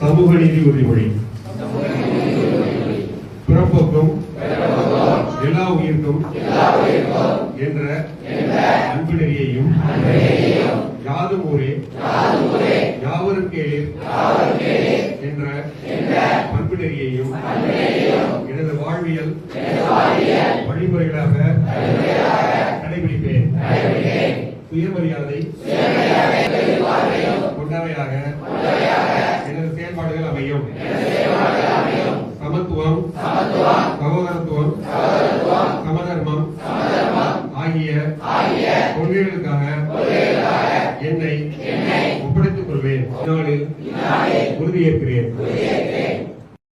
சமூக நீதி உறுதிமொழி பிறப்புக்கும் எல்லா உயிர்க்கும் என்ற அன்பு நெறியையும் யாதும் ஊரே யாவரும் கேளீர் என்ற பண்பு எனது வாழ்வியல் வழிமுறைகளாக கடைபிடிப்பேன். சுயமரியாதை கொண்டவையாக எனது செயல்பாடுகள் அமையும். சமத்துவம் சகோதரத்துவம் சமதர்மம் ஆகிய கொள்கைகளுக்காக என்னை ஒப்படைத்துக் கொள்வேன். உறுதியேற்கிறேன்.